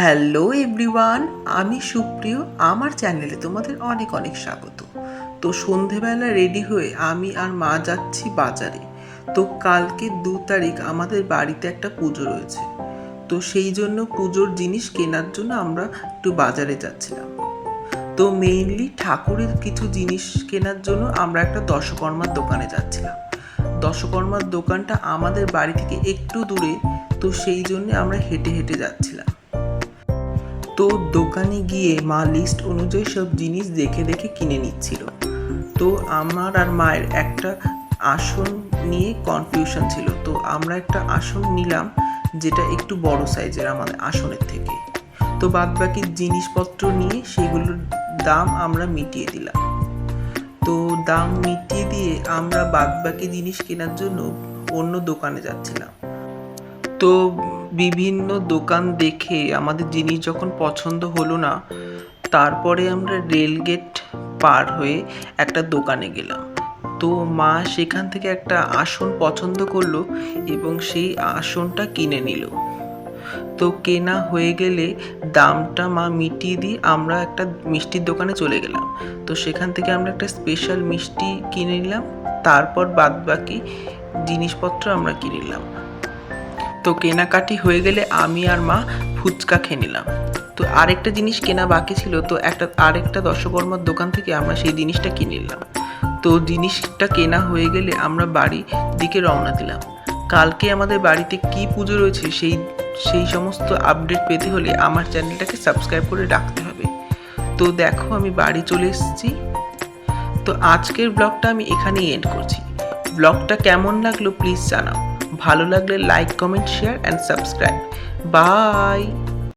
Hello everyone, আমি সুপ্রিয়, আমার চ্যানেলে তোমাদের অনেক অনেক স্বাগত। তো সন্ধেবেলা রেডি হয়ে আমি আর মা যাচ্ছি বাজারে। তো কালকে দু তারিখ আমাদের বাড়িতে একটা পুজো রয়েছে। তো সেই জন্য পুজোর জিনিস কেনার জন্য আমরা একটু বাজারে যাচ্ছিলাম। তো মেইনলি ঠাকুরের কিছু জিনিস কেনার জন্য আমরা একটা দশকর্মার দোকানে যাচ্ছিলাম। দশকর্মার দোকানটা আমাদের বাড়ি থেকে একটু দূরে, তো সেই জন্য আমরা হেঁটে হেঁটে যাচ্ছিলাম। তো দোকানে গিয়ে মা লিস্ট অনুযায়ী সব জিনিস দেখে দেখে কিনে নিচ্ছিল। তো আমার আর মায়ের একটা আসন নিয়ে কনফিউশন ছিল। তো আমরা একটা আসন নিলাম যেটা একটু বড় সাইজের আমাদের আসনের থেকে। তো বাদ বাকি জিনিসপত্র নিয়ে সেগুলোর দাম আমরা মিটিয়ে দিলাম। তো দাম মিটিয়ে দিয়ে আমরা বাদ বাকি জিনিস কেনার জন্য অন্য দোকানে যাচ্ছিলাম। তো বিভিন্ন দোকান দেখে আমাদের জিনিস যখন পছন্দ হলো না, তারপরে আমরা রেলগেট পার হয়ে একটা দোকানে গেলাম। তো মা সেখান থেকে একটা আসন পছন্দ করল এবং সেই আসনটা কিনে নিল। তো কেনা হয়ে গেলে দামটা মা মিটিয়ে দিয়ে আমরা একটা মিষ্টির দোকানে চলে গেলাম। তো সেখান থেকে আমরা একটা স্পেশাল মিষ্টি কিনে নিলাম, তারপর বাদ বাকি জিনিসপত্র আমরা কিনে নিলাম। তো কেনাকাটি হয়ে গেলে আমি আর মা ফুচকা খেয়ে নিলাম। তো আরেকটা জিনিস কেনা বাকি ছিল, তো একটা, আরেকটা দশকর্মার দোকান থেকে আমরা সেই জিনিসটা কিনে নিলাম। তো জিনিসটা কেনা হয়ে গেলে আমরা বাড়ি দিকে রওনা দিলাম। কালকে আমাদের বাড়িতে কি পুজো রয়েছে সেই সেই সমস্ত আপডেট পেতে হলে আমার চ্যানেলটাকে সাবস্ক্রাইব করে রাখতে হবে। তো দেখো আমি বাড়ি চলে এসেছি। তো আজকের ব্লগটা আমি এখানেই এন্ড করছি। ব্লগটা কেমন লাগল প্লিজ জানাও। ভালো লাগলে like comment share and subscribe bye